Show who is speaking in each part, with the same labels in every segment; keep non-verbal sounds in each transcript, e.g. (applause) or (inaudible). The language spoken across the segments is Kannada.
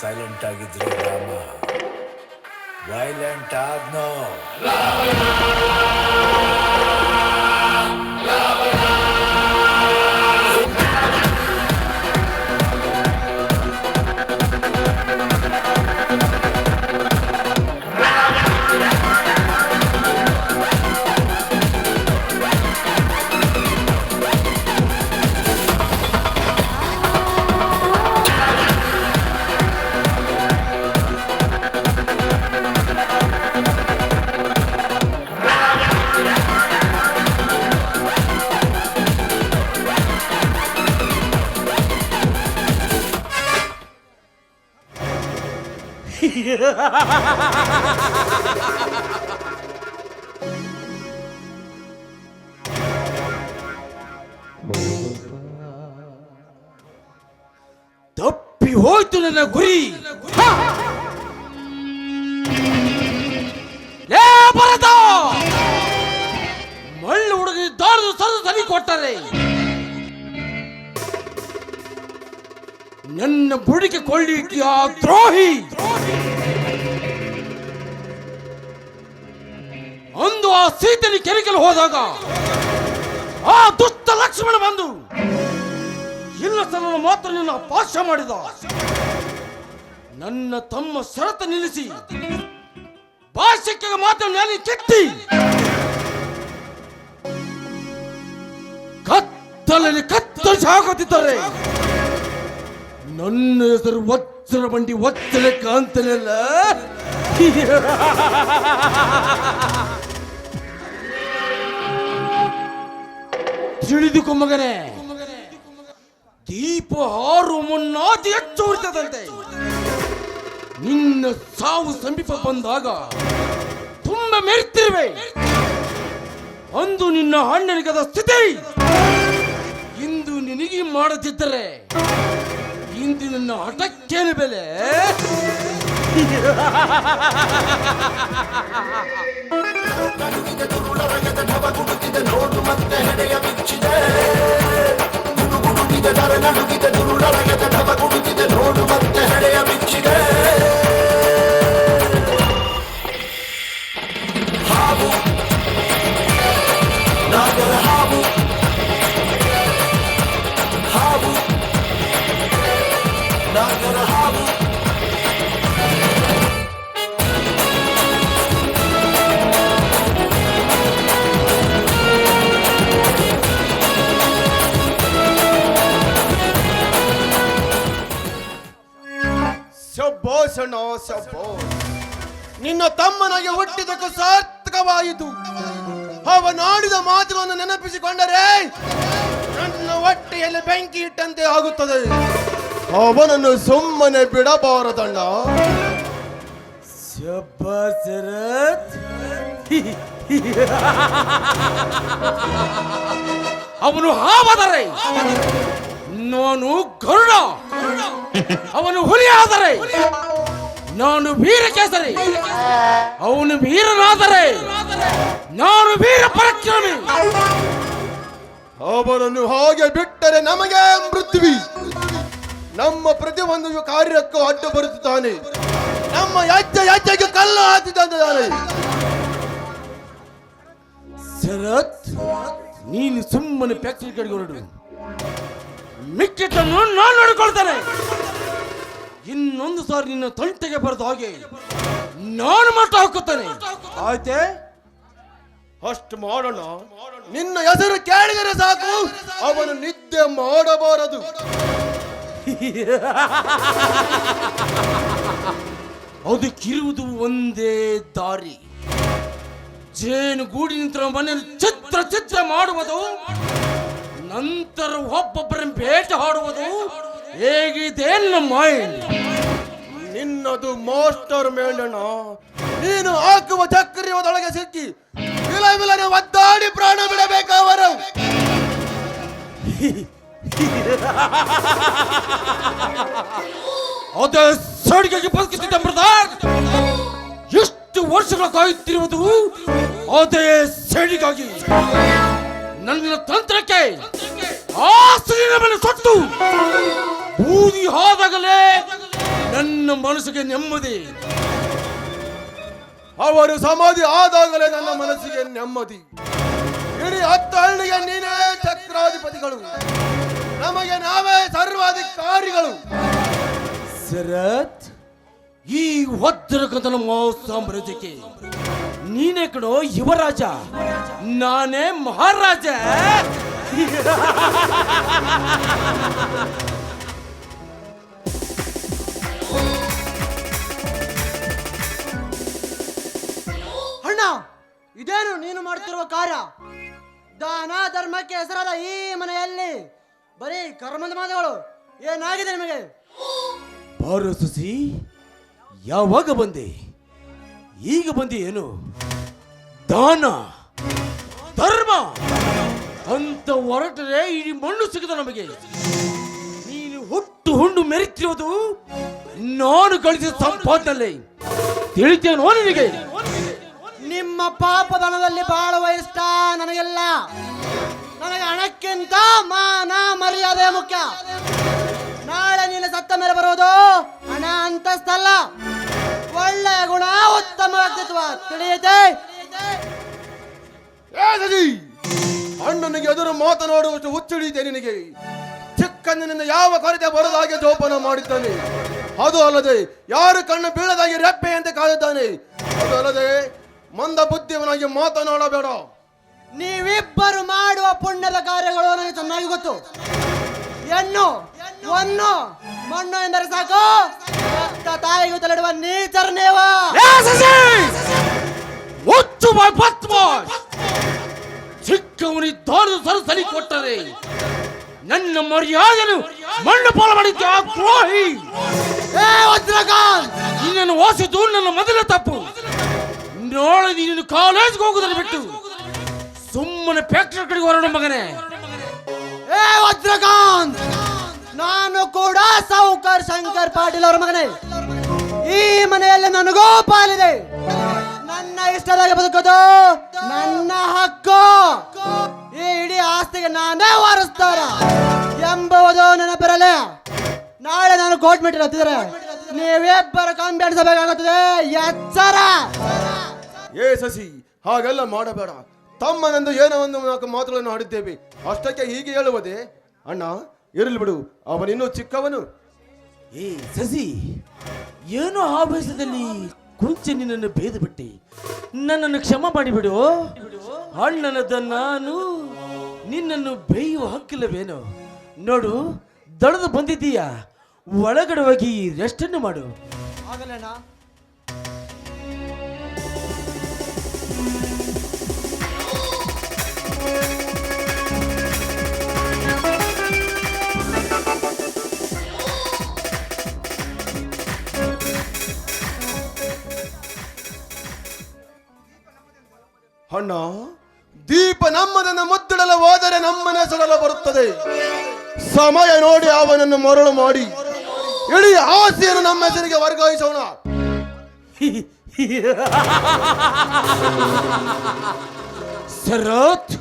Speaker 1: ಸೈಲೆಂಟ್ ಆಗಿದ್ರೆ ರಾಮ. ವೈಲೆಂಟ್ ಆದ್ನೋ.
Speaker 2: ತಪ್ಪಿ ಹೋಯ್ತು ನನ್ನ ಗುರಿ ಹ! ಲೇ ಭರತ ಮಳ್ಳು ಹುಡುಗಿ ದಾರದ ಸದು ಸರಿ ಕೊಟ್ಟರೆ ನನ್ನ ಬುಡಿಗೆ ಕೊಳ್ಳಿಕ್ಕೆ ಆ ದ್ರೋಹಿ ಸೀತನಿ ಕೆರೆಕಲು ಹೋದಾಗ ಆ ದುಷ್ಟ ಲಕ್ಷ್ಮಣ ಬಂದು, ಇಲ್ಲ ಸಲನ ಮಾತ್ರ ನಿನ್ನ ಪಾಶ ಮಾಡಿದ. ನನ್ನ ತಮ್ಮ ಸರತ ನಿಲ್ಲಿಸಿ ಭಾಷಕ್ಕೆ ಮಾತ್ರ ನಾನು ಕೆತ್ತಿ. ಕತ್ತಲಲ್ಲಿ ಕತ್ತರಿಸಿ ಹಾಕುತ್ತಿದ್ದಾರೆ ನನ್ನ ಹೆಸರು ವಜ್ರ ಬಂಡಿ ವಜ್ರಕ್ಕೆ ಅಂತಲಿಲ್ಲ ತಿಳಿದುಕೊ ಮಗನೇ. ದೀಪ ಹಾರು ಮುನ್ನ ಹೆಚ್ಚು ಉರಿತದಂತೆ ನಿನ್ನ ಸಾವು ಸಮೀಪ ಬಂದಾಗ ತುಂಬ ಮೆರಿತಿರುವೆ. ಅಂದು ನಿನ್ನ ಅಣ್ಣನಿಗದ ಸ್ಥಿತಿ. ಇಂದು ನಿನಗೆ ಮಾಡದಿದ್ದರೆ ಇಂದು ನಿನ್ನ ಹಠಕ್ಕೇನು ಬೆಲೆ. (laughs)
Speaker 3: ಮತ್ತೆ ಹೆಡೆಯ ಬಿಚ್ಚಿದೆ. ಗುಡುಗುಡುಗಿದೆ ನರೆ ನಡುಗಿದೆ ದುರುಳಳಗೆದ ಧವ ಗುಡುಗಿದೆ ನೋಡು.
Speaker 4: ಶಬ್ಬಾಷಣ ಶಬ್ಬಾಷ್ ನಿನ್ನ ತಮ್ಮನಾಗಿ ಹುಟ್ಟಿದಕ್ಕೂ ಸಾರ್ಥಕವಾಯಿತು. ಅವನಾಡಿದ ಮಾತುಗಳನ್ನು ನೆನಪಿಸಿಕೊಂಡರೆ ನನ್ನ ಹೊಟ್ಟೆಯಲ್ಲಿ ಬೆಂಕಿ ಇಟ್ಟಂತೆ ಆಗುತ್ತದೆ. ಅವನನ್ನು ಸುಮ್ಮನೆ ಬಿಡಬಾರದಣ್ಣ.
Speaker 2: ಸಪ್ಪಸರ ಅವನು ಹಾವಾದರೆ. ನಾನು ಗರುಡ. ಅವನು ಹುಲಿ ನಾನು ವೀರಕೇಸರಿ. ಅವನು ವೀರನಾದರೆ ನಾನು ವೀರ ಪರಾಕ್ರಮಿ.
Speaker 4: ಅವರನ್ನು ಹಾಗೆ ಬಿಟ್ಟರೆ ನಮಗೆ ಮೃತ್ವಿ ನಮ್ಮ ಪ್ರತಿಯೊಂದು ಕಾರ್ಯಕ್ಕೂ ಅಡ್ಡ ಬರುತ್ತಾನೆ. ನಮ್ಮ ಯಾಜ್ಯ ಯಾಜ್ಯಕ್ಕೆ ಕಲ್ಲು ಹಾಕಿದ್ದಾನೆ
Speaker 2: ಶರತ್ ನೀನು ಸುಮ್ಮನೆ ಫ್ಯಾಕ್ಟರಿ ಕಡೆಗೆ ಹೊರಡು. ಮಿಕ್ಕಿದ್ದನ್ನು ನಾನು ನೋಡಿಕೊಳ್ತೇನೆ. ಇನ್ನೊಂದು ಸಾರಿ ನಿನ್ನ ತಂಟೆಗೆ ಬರೆದ ಹಾಗೆ ನಾನು ಮಾತ್ರ ಹಾಕುತ್ತೇನೆ. ಆಯ್ತೆ?
Speaker 4: ಅಷ್ಟು ಮಾಡೋಣ. ನಿನ್ನ ಹೆಸರು ಕೇಳಿದರೆ ಸಾಕು. ಅವನು ನಿದ್ದೆ ಮಾಡಬಾರದು. (laughs)
Speaker 2: ಅದಕ್ಕಿರುವುದು ಒಂದೇ ದಾರಿ. ಜೇನು ಗೂಡಿನಿಂದ ಮನೆಯಲ್ಲಿ ಚಿತ್ರ ಚಿತ್ರ ಮಾಡುವುದು. ನಂತರ ಒಬ್ಬೊಬ್ಬರ ಭೇಟ ಆಡುವುದು. ಹೇಗಿದೆ ಮೈಂಡ್
Speaker 4: ನಿನ್ನದು ಮಾಸ್ಟರ್ ಮೇಲಣ ನೀನು ಹಾಕುವ ಚಕ್ರಿಯದೊಳಗೆ ಸಿಕ್ಕಿ ವಿಲ ಒದ್ದಾಡಿ ಪ್ರಾಣ ಬಿಡಬೇಕವರು
Speaker 2: ಅದೇ ಸಡಿಗೆಗೆ ಬದುಕುತ್ತಿದ್ದ ಬ್ರದರ್ ಎಷ್ಟು ವರ್ಷಗಳ ಕಾಯುತ್ತಿರುವುದು ಅದೇ ಸಡಿಗಾಗಿ. ನನ್ನ ತಂತ್ರಕ್ಕೆ ಸ್ತ್ರೀಯ ಮೇಲೆ ಬೂದಿ ಹೋದಾಗಲೇ ನನ್ನ ಮನಸ್ಸಿಗೆ ನೆಮ್ಮದಿ.
Speaker 4: ಅವರು ಸಮಾಧಿ ಆದಾಗಲೇ ನನ್ನ ಮನಸ್ಸಿಗೆ ನೆಮ್ಮದಿ. ಇಡೀ ಹತ್ತು ಹಳ್ಳಿಗೆ ನೀನೇ ಚಕ್ರಾಧಿಪತಿಗಳು. ನಮಗೆ ನಾವೇ ಸರ್ವಾಧಿಕಾರಿಗಳು.
Speaker 2: ಶರತ್, ಈ ವಜ್ರಕಥನ ಸಾಮ್ರಾಜ್ಯಕ್ಕೆ ನೀನೇ ಕಣೋ ಯುವರಾಜ. ನಾನೇ ಮಹಾರಾಜ. (laughs)
Speaker 5: ಇದೇನು ನೀನು ಮಾಡ್ತಿರುವ ಕಾರ್ಯ? ದಾನ ಧರ್ಮಕ್ಕೆ ಹೆಸರಾದ ಈ ಮನೆಯಲ್ಲಿ ಬರೀ ಕರ್ಮದ ಮಾತುಗಳು ಏನಾಗಿದೆ ನಿಮಗೆ?
Speaker 2: ಬಾರು ಸುಸಿ, ಯಾವಾಗ ಬಂದೆ, ಈಗ ಬಂದಿ ಏನು? ದಾನ, ಧರ್ಮ, ಅಂತ ಹೊರಟರೆ ಇಡೀ ಮಣ್ಣು ಸಿಗದ ನಮಗೆ. ನೀನು ಹುಟ್ಟು ಹುಂಡು ಮೆರಿತಿರುವುದು ನಾನು ಗಳಿಸಿದ ಸಂಪಾದನೆ ತಿಳಿತೇನೋ ನಿನಗೆ?
Speaker 5: ನಿಮ್ಮ ಪಾಪದನದಲ್ಲಿ ಬಾಳುವ ಇಷ್ಟ ನನಗೆಲ್ಲ. ನನಗೆ ಹಣಕ್ಕಿಂತ ಮಾನ ಮರ್ಯಾದೆ ಮುಖ್ಯ. ನಾಳೆ ನೀನು ಸತ್ತ ಮೇಲೆ ಬರುವುದು ಹಣ ಅಂತಸ್ತಲ್ಲ ಒಳ್ಳೆಯ ಗುಣ ಉತ್ತಮ ವ್ಯಕ್ತಿತ್ವ ತಿಳಿಯುತ್ತೆ
Speaker 4: ಅಣ್ಣನಿಗೆ ಎದುರು ಮಾತನಾಡುವಷ್ಟು ಹುಚ್ಚಿಡಿದೆ ನಿನಗೆ. ಚಿಕ್ಕಂದಿನಿಂದ ಯಾವ ಕೊರತೆ ಬರೋದಾಗೆ ಜೋಪನ ಮಾಡಿದ್ದಾನೆ. ಅದು ಅಲ್ಲದೆ ಯಾರು ಕಣ್ಣು ಬೀಳದಾಗಿ ರೆಪ್ಪೆ ಅಂತ ಕಾದಿದ್ದಾನೆ. ಅದು ಅಲ್ಲದೆ ಮಂದ ಬುದ್ಧಿವನಾಗಿ ಮಾತನಾಡಬೇಡ
Speaker 5: ನೀವಿಬ್ಬರು ಮಾಡುವ ಪುಣ್ಯದ ಕಾರ್ಯಗಳು ನನಗೆ ಚೆನ್ನಾಗಿ ಗೊತ್ತು. ಹೆಣ್ಣು ಒನ್ನು ಮಣ್ಣು ಎಂದರೆ ಸಾಕು. ತಾಯಿ ತಾಯಿಗೂ ತಲೆಡುವ ನೀಚರ್ ನೀವ.
Speaker 2: ಒಚ್ಚು ಚಿಕ್ಕವನಿದ್ದಾರು ಸರಸಲಿ ಕೊಟ್ಟರೆ ನನ್ನ ಮರ್ಯಾದನು ಮಣ್ಣು ಪಾಲು ಮಾಡಿದ್ದೆ ಆ ದ್ರೋಹಿ. ನಿನ್ನನ್ನು ಓಸಿದ್ದು ನನ್ನ ಮೊದಲ ತಪ್ಪು. ನಾಳೆ ನೀನು ಕಾಲೇಜ್ಗೆ ಹೋಗುದಲ್ಲ ಬಿಟ್ಟು. ಸುಮ್ಮನೆ ಫ್ಯಾಕ್ಟರಿ ಕಡೆಗೆ ಹೊರಡು ಮಗನೇ.
Speaker 5: ಏ ವಜ್ರಕಾಂತ್ ನಾನು ಕೂಡ ಸಾವುಕಾರ್ ಶಂಕರ್ ಪಾಟೀಲ್ ಅವರ ಮಗನೇ. ಈ ಮನೆಯಲ್ಲಿ ನನಗೂ ಪಾಲಿದೆ ನನ್ನ ಇಷ್ಟದಾಗ ಬದುಕೋದು ನನ್ನ ಹಕ್ಕು. ಈ ಇಡೀ ಆಸ್ತಿಗೆ ನಾನೇ ವಾರಿಸ್ತಾರ ಎಂಬುವುದು ಬರಲೆ ನಾಳೆ ನಾನು ಕೋರ್ಟ್ ಮೀಟಿಂಗ್ ಹತ್ತಿದ್ರೆ ಬರ ಕಂಬಿ ಅಣಿಸಬೇಕಾಗುತ್ತದೆ ಎಚ್ಚರ.
Speaker 4: ಏ ಸಸಿ ಹಾಗೆಲ್ಲ ಮಾಡಬೇಡ. ತಮ್ಮನೆಂದು ಏನೋ ಒಂದು ನಾಲ್ಕು ಮಾತುಗಳನ್ನು ಆಡಿದ್ದೇವೆ ಅಷ್ಟಕ್ಕೆ ಹೀಗೆ ಹೇಳುವುದೇ ಅಣ್ಣ ಇರಲಿ ಬಿಡು ಅವನಿನ್ನೂ ಚಿಕ್ಕವನು.
Speaker 2: ಏ ಸಸಿ ಏನೋ ಆವೇಶದಲ್ಲಿ ಕುಂಚಿ ನಿನ್ನನ್ನು ಭೇದ ಬಿಟ್ಟಿ ನನ್ನನ್ನು ಕ್ಷಮ ಮಾಡಿಬಿಡು. ಅಣ್ಣನದ ನಾನು ನಿನ್ನನ್ನು ಬೇಯುವ ಹಕ್ಕಿಲ್ಲವೇನು? ನೋಡು ದಡದು ಬಂದಿದ್ದೀಯಾ? ಒಳಗಡೆ ಹೋಗಿ ರೆಸ್ಟನ್ನು ಮಾಡು.
Speaker 5: ಆಗಲೇನಾ
Speaker 4: ಅಣ್ಣ ದೀಪ ನಮ್ಮದನ್ನು ಮುತ್ತಿಡಲು ಹೋದರೆ ನಮ್ಮನೆ ಸುಡಲು ಬರುತ್ತದೆ. ಸಮಯ ನೋಡಿ ಅವನನ್ನು ಮರಳು ಮಾಡಿ. ಇಡೀ ಆಸೆಯನ್ನು ನಮ್ಮ ಹೆಸರಿಗೆ ವರ್ಗಾಯಿಸೋಣ.
Speaker 2: ಸರತ್,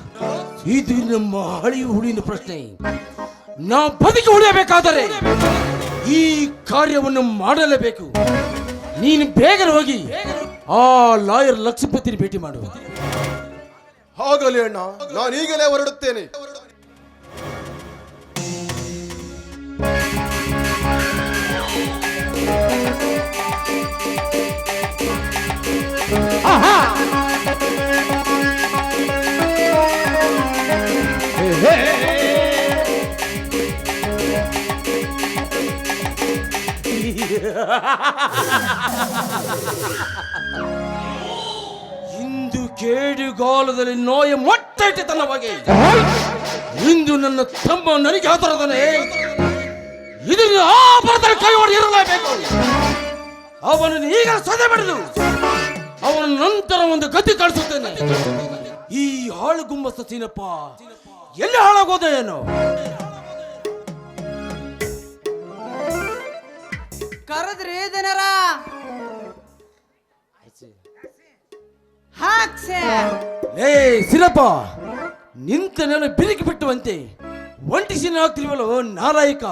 Speaker 2: ಇದು ನಮ್ಮ ಹಳಿ ಹುಳಿನ ಪ್ರಶ್ನೆ. ನಾವು ಬದುಕಿ ಉಳಿಯಬೇಕಾದರೆ ಈ ಕಾರ್ಯವನ್ನು ಮಾಡಲೇಬೇಕು. ನೀನು ಬೇಗನೆ ಹೋಗಿ ಆ ಲಾಯರ್ ಲಕ್ಷ್ಮೀಪತಿని ಭೇಟಿ ಮಾಡು
Speaker 4: ಆಗಲಿ ಅಣ್ಣ ನಾನು ಈಗಲೇ ಹೊರಡುತ್ತೇನೆ. (laughs)
Speaker 2: ಜೇಡಿಗಾಲದಲ್ಲಿ ನೋಯ ಮೊಟ್ಟೆಟ್ಟಿ ತನ್ನ ಬಗೆ. ಇಂದು ನನ್ನ ತಮ್ಮ ನನಗೆ ಆತರದನೆ ಇದನ್ನು ಆ ಬರದಲ್ಲಿ ಕೈ ಹೊಡೆದು ಇರಲೇಬೇಕು. ಅವನನ್ನು ಈಗ ಸದೆ ಬಡಿದು, ಅವನ ನಂತರ ಒಂದು ಗತಿ ಕಳಿಸುತ್ತೇನೆ ಈ ಹಾಳು ಗುಂಬಸ ಸೀನಪ್ಪ, ಎಲ್ಲಿ ಹಾಳಾಗೋದ ಏನು?
Speaker 6: ಕರೆದ್ರಿ ಹಾಕ್ಸೆ.
Speaker 2: ಏ ಸಿರಪ್ಪ ನಿಂತ ನಾನು ಬಿರುಕಿ ಬಿಟ್ಟುವಂತೆ ಸೀನ್ ಆಗ್ತಿಲ್ವಲ್ಲೋ ನಾಲಾಯಕ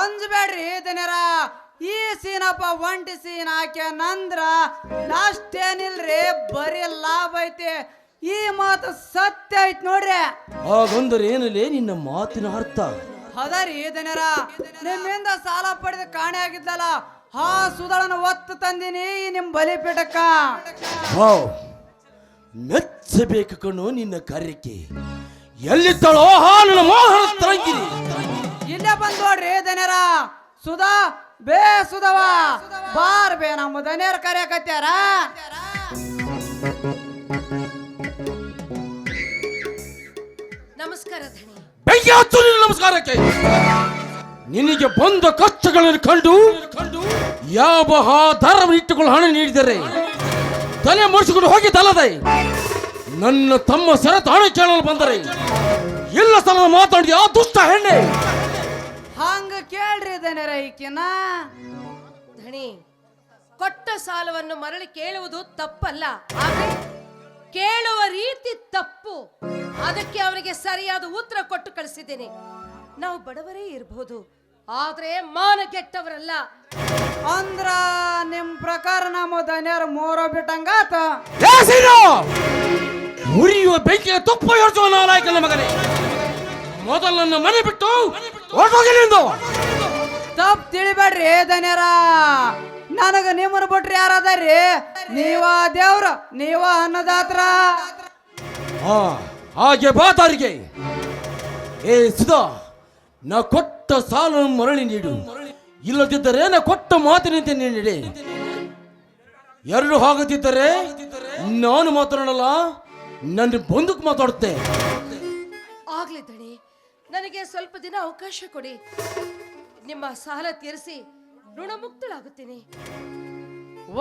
Speaker 6: ಅಂಜಬೇಡ್ರಿ ದನರ ಈ ಸೀನಪ್ಪ ಒಂಟಿ ಸೀನ್ ಹಾಕ್ಯ ನಂದ್ರ ಲಾಸ್ಟ್ ಏನಿಲ್ರಿ ಬರೀ ಲಾಭ ಐತೆ. ಈ ಮಾತು ಸತ್ಯ ಐತ್ ನೋಡ್ರಿ.
Speaker 2: ಹಾಗಂದ್ರೆ ಏನಿಲ್ಲ ನಿನ್ನ ಮಾತಿನ ಅರ್ಥ?
Speaker 6: ಹದರಿ ದನರ ನಿಮ್ಮಿಂದ ಸಾಲ ಪಡೆದ ಕಾಣೆ ಆಗಿದ್ದಲ್ಲ ಹಾ ಸುಧಾಳನ ಒತ್ತು ತಂದಿನಿ ಈ ನಿಮ್ ಬಲಿಪೀಠಕ್ಕ
Speaker 2: ವಾವ್ ಮೆಚ್ಚಬೇಕು ಕಣ್ಣು ನಿನ್ನ ಕಾರ್ಯಕ್ಕೆ ಎಲ್ಲಿದ್ದಾಳೋ ಹಾಲಿನ ಮೋಹನ ತರಂಗಿರಿ
Speaker 6: ಇಲ್ಲೇ ಬಂದ್ ನೋಡ್ರಿ ದನರ ಸುಧಾ ಬೇ ಸುಧವ ಬಾರ್ ಬೇ ನಮ್ಮ ದನಿಯರ್ ಕರೆಯಕತ್ಯಾರ
Speaker 7: ನಮಸ್ಕಾರ ಧಣಿ
Speaker 2: ಬೆಂಕಿ ಹಚ್ಚು ನಿನ್ನ ನಮಸ್ಕಾರಕ್ಕೆ. ನಿನಗೆ ಬಂದ ಕಷ್ಟಗಳನ್ನು ಕಂಡು ಯಾವ ಆಧಾರವನ್ನು ಇಟ್ಟುಕೊಂಡು ಹಣ ನೀಡಿದರೆ ತಲೆ ಮುಡಿಸಿಕೊಂಡು ಹೋಗಿದ್ದಲ್ಲದೆ ನನ್ನ ತಮ್ಮ ಸರತ ಹಣ ಕೇಳಲು ಬಂದರೆ ಇಲ್ಲ ಸಲ ಮಾತಾಡಿ ಆ ದುಷ್ಟ ಹೆಣ್ಣೆ.
Speaker 6: ಹಂಗ ಕೇಳ್ರಿ ದನರ ಈಕಿನ
Speaker 7: ಧಣಿ ಕೊಟ್ಟ ಸಾಲವನ್ನು ಮರಳಿ ಕೇಳುವುದು ತಪ್ಪಲ್ಲ. ಆದ್ರೆ ಕೇಳುವ ರೀತಿ ತಪ್ಪು. ಅದಕ್ಕೆ ಅವರಿಗೆ ಸರಿಯಾದ ಉತ್ತರ ಕೊಟ್ಟು ಕಳಿಸಿದ್ದೇನೆ. ನಾವು ಬಡವರೇ ಇರಬಹುದು ಆದ್ರೆ ಮಾನಗೆಟ್ಟವರಲ್ಲ
Speaker 6: ಅಂದ್ರ ನಿಮ್ ಪ್ರಕಾರ ನಮ್ಮ ದನ್ಯಾರ ಮೋರ ಬಿಟ್ಟಂಗಾತ!
Speaker 2: ಉರಿಯುವ ಬೆಂಕಿಯ ತುಪ್ಪ ಯೋಚಿಸುವ ನಾಲಾಯಕನ ಮಗನೇ. ಮೊದಲು ನನ್ನ ಮನೆ ಬಿಟ್ಟು ಹೊರಟೋಗಿ ನಿಂದು.
Speaker 6: ತಪ್ಪು ತಿಳಿಬೇಡ್ರಿ ದನಿಯರ ನನಗ ನಿಮ್ಮನ್ನ ಬಿಟ್ರಿ ಯಾರದಾರಿ? ನೀವ ದೇವ್ರ ನೀವ ಅನ್ನದಾತ್ರ.
Speaker 2: ಆ, ಹಾಗೆ ಬಾತಾರಿಗೆ ಏ ಸುಧಾ ನಾ ಕೊಟ್ಟ ಸಾಲ ಮರಳಿ ನೀಡು. ಇಲ್ಲದಿದ್ದರೆ ನಾ ಕೊಟ್ಟ ಮಾತಿನಂತೆ ನೀಡಿ. ಎರಡು ಹಾಗದಿದ್ದರೆ ನಾನು ಮಾತಾಡಲ್ಲ ನನ್ನ ಬಂದಕ್ಕೆ ಮಾತಾಡುತ್ತೆ.
Speaker 7: ಆಗ್ಲಿ ತಣಿ ನನಗೆ ಸ್ವಲ್ಪ ದಿನ ಅವಕಾಶ ಕೊಡಿ. ನಿಮ್ಮ ಸಾಲ ತೀರಿಸಿ ಋಣಮುಕ್ತಳಾಗುತ್ತೀನಿ.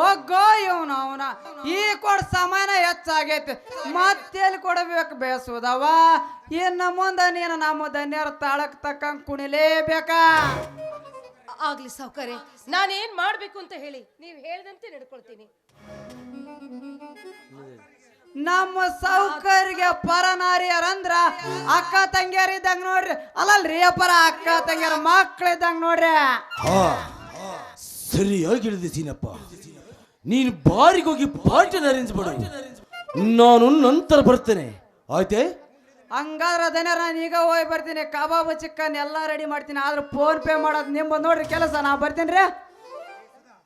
Speaker 6: ಒಗ್ಗೋ ಇವನು ಅವನ. ಈ ಕೊಡ ಸಮಾನ ಹೆಚ್ಚಾಗೈತಿ. ಮತ್ತೆಲ್ಲಿ ಕೊಡಬೇಕು ಬೇಸುದವ? ಇನ್ನು ಮುಂದೆ ನೀನು ನಮ್ಮ ಧನ್ಯರ ತಾಳಕ್ ತಕ್ಕಂಗ್ ಕುಣಿಲೇಬೇಕಾ.
Speaker 7: ಆಗ್ಲಿ ಸಾವುಕಾರೆ ನಾನೇನ್ ಮಾಡ್ಬೇಕು ಅಂತ ಹೇಳಿ ನೀವು ಹೇಳ್ದಂತೆ ನಡ್ಕೊಳ್ತೀನಿ.
Speaker 6: ನಮ್ಮ ಸೌಕರ್ಯ ಪರನಾರಿಯರಂದ್ರ ಅಕ್ಕ ತಂಗಿಯರ್ ಇದ್ದಂಗ ನೋಡ್ರಿ. ಅಲ್ಲಲ್ರಿ ಅಪ್ಪರ ಅಕ್ಕ ತಂಗಿಯರ ಮಕ್ಳು ಇದ್ದಂಗ ನೋಡ್ರಿ
Speaker 2: ಸರಿಯಾಗಿ ಹಿಡಿದಿದ್ದೀನಪ್ಪ. ನೀನು ಬಾರಿಗೋಗಿ ಪಾರ್ಟಿನ ಅರೇಂಜ್ ಮಾಡು. ನಾನು ನಂತರ ಬರ್ತೇನೆ. ಆಯ್ತೆ?
Speaker 6: ಹಂಗಾದ್ರ ಧನ್ಯರ ನಾನು ಈಗ ಹೋಗಿ ಬರ್ತೀನಿ. ಕಬಾಬ್ ಚಿಕನ್ ಎಲ್ಲ ರೆಡಿ ಮಾಡ್ತೀನಿ. ಆದ್ರೆ ಫೋನ್ ಪೇ ಮಾಡೋದು ನಿಮ್ಮ ನೋಡ್ರಿ ಕೆಲಸ. ನಾ ಬರ್ತೀನಿ ರೀ.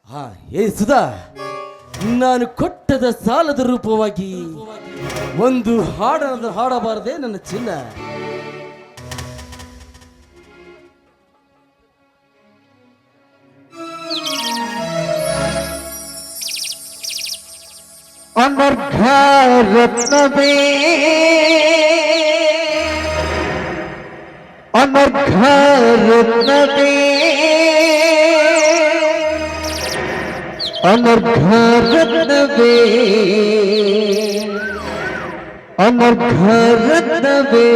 Speaker 2: ಹಾ ಏ ಸುಧಾ ನಾನು ಕೊಟ್ಟದ ಸಾಲದ ರೂಪವಾಗಿ ಒಂದು ಹಾಡನದ ಹಾಡಬಾರದೆ ನನ್ನ ಚಿನ್ನ.
Speaker 8: আমার ঘর রত্নবে আমার ঘর রত্নবে আমার ঘর রত্নবে আমার ঘর রত্নবে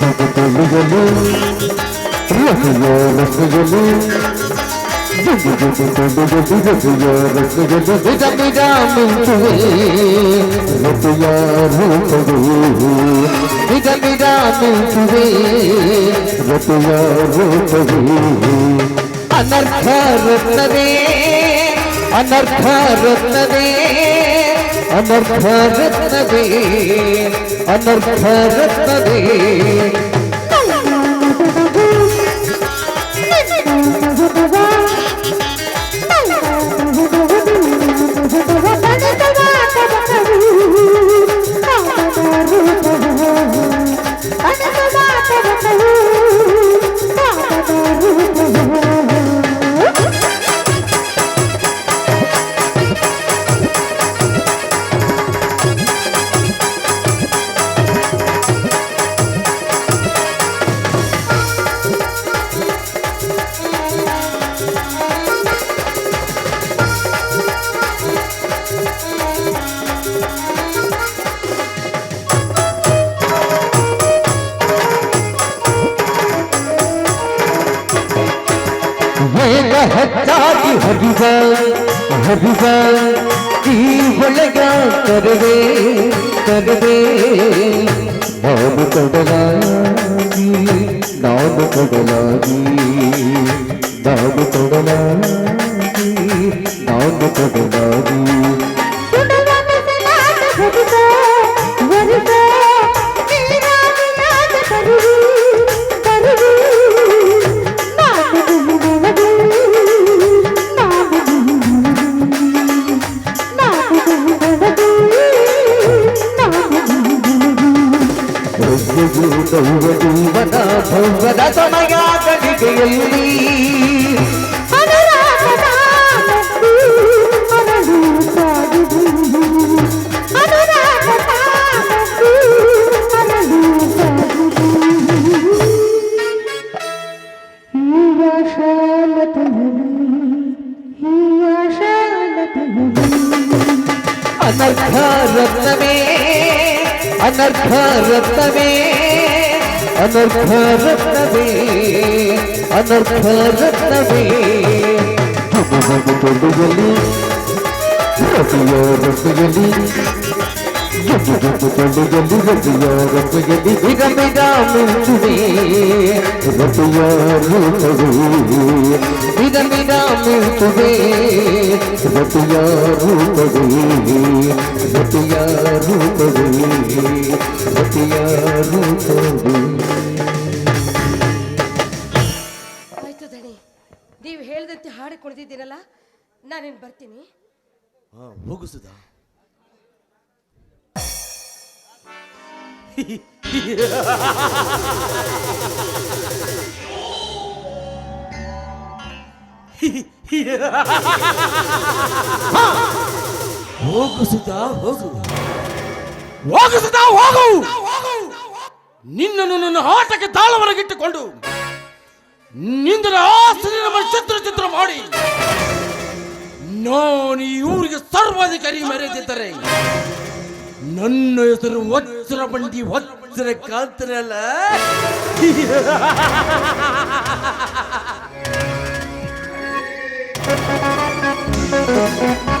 Speaker 8: ಅನರ್ಘ ರತ್ನವೇ ಅನರ್ಘ ರತ್ನವೇ ಅನರ್ಘ ರತ್ನವೇ ಅನರ್ಘ ರತ್ನವೇ ಅನರ್ಥ ರತ್ನವೇ ಅನರ್ಥ ರತ್ನವೇ ಅನರ್ಥ ರತ್ನವೇ ಅನರ್ಥ ರತ್ನವೇ
Speaker 9: Thank you.
Speaker 8: ಹರಿವ ಈ ಒಳಗ ಕರವೇ ಕರವೇ ನಾನು ಕೊಡಲಾಗಿ ನಾನು ಕೊಡಲಾಗಿ ನಾನು ಕೊಡಲಾಗಿ ನಾನು ಕೊಡಲಾಗಿ ಜೀವನ ಅನರ್ಥ ರತ್ನವೇ ಅನರ್ಥ ರತ್ನವೇ ಅನರ್ಥ ರತ್ನವೇ. ತೊಡುಗಲಿ ರತಿಯ ರತಿಯಲಿ ಜೊತೆ ರತಿಯ ರತಿಯಲಿ ಬಿಗ ಬಿಗ ಮಿಂಚುವೆ ರತಿಯ ರೂಪವೇ ಬಿಗ ಮಿಂಚುವೆ ರತಿಯ ರೂಪವೇ ರತಿಯ ರೂಪವೇ ರೂಪವೇ
Speaker 7: ಆಯ್ತು ದಣಿ ನೀವು ನಾನೇನು ಬರ್ತೀನಿ.
Speaker 2: ಹಾ ಹೋಗು ಸುಧಾ ಹೋಗು. ಹೋಗು ಸುಧಾ ಹೋಗು. ನಿನ್ನನ್ನು ನನ್ನ ಆಟಕ್ಕೆ ತಾಳವರೆಗಿಟ್ಟುಕೊಂಡು ನಿಂದರ ನಮ್ಮ ಚಿತ್ರ ಚಿತ್ರ ಮಾಡಿ ನಾನು ಈ ಊರಿಗೆ ಸರ್ವಾಧಿಕಾರಿ ಮೆರೆದಿದ್ದರೆ ನನ್ನ ಹೆಸರು ವಜ್ರ ಬಂಡಿ ವಜ್ರ ಕಾಂತರಲ್ಲ Thank (laughs) you.